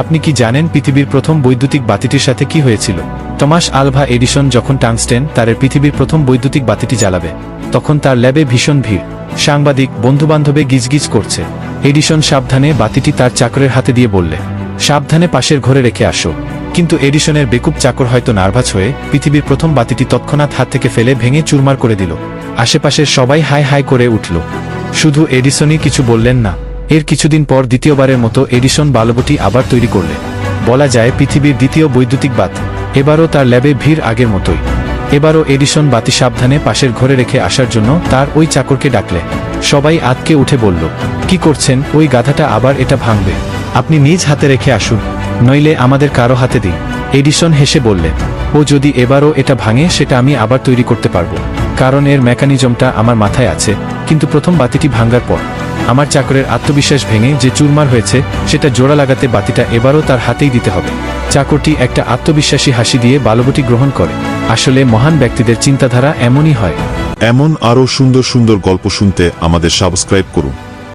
আপনি কি জানেন পৃথিবীর প্রথম বৈদ্যুতিক বাতিটির সাথে কি হয়েছিল? টমাস আলভা এডিসন যখন টাংস্টেন তারের পৃথিবীর প্রথম বৈদ্যুতিক বাতিটি জ্বালাবে, তখন তার ল্যাবে ভীষণ ভিড়। সাংবাদিক, বন্ধুবান্ধবে গিজগিজ করছে। এডিসন সাবধানে বাতিটি তার চাকরের হাতে দিয়ে বললে, সাবধানে পাশের ঘরে রেখে আসো। কিন্তু এডিসনের বেকুব চাকর হয়তো নার্ভাস হয়ে পৃথিবীর প্রথম বাতিটি তৎক্ষণাৎ হাত থেকে ফেলে ভেঙে চুরমার করে দিল। আশেপাশের সবাই হাই হাই করে উঠল। শুধু এডিসনই কিছু বললেন না। এর কিছুদিন পর দ্বিতীয়বারের মতো এডিসন বালবটি আবার তৈরি করলে। বলা যায় পৃথিবীর দ্বিতীয় বৈদ্যুতিক বাত। এবারও তার ল্যাবে ভিড় আগের মতোই। এবারও এডিসন বাতি সাবধানে পাশের ঘরে রেখে আসার জন্য তার ওই চাকরকে ডাকলে। সবাই আতকে উঠে বলল, কি করছেন? ওই গাধাটা আবার এটা ভাঙবে। আপনি নিজ হাতে রেখে আসুন, নইলে আমাদের কারও হাতে দিন। এডিসন হেসে বললেন ও যদি এবারও এটা ভাঙে, সেটা আমি আবার তৈরি করতে পারব। কারণ এর মেকানিজমটা আমার মাথায় আছে, কিন্তু প্রথম বাতিটি ভাঙ্গার পর। আমার চাকরের আত্মবিশ্বাস ভেঙে যে চুরমার হয়েছে, সেটা জোড়া লাগাতে বাতিটা এবারও তার হাতেই দিতে হবে। চাকরটি একটা আত্মবিশ্বাসী হাসি দিয়ে বালবটি গ্রহণ করে। আসলে মহান ব্যক্তিদের চিন্তাধারা এমনই হয়। এমন আরও সুন্দর সুন্দর গল্প শুনতে আমাদের সাবস্ক্রাইব করুন।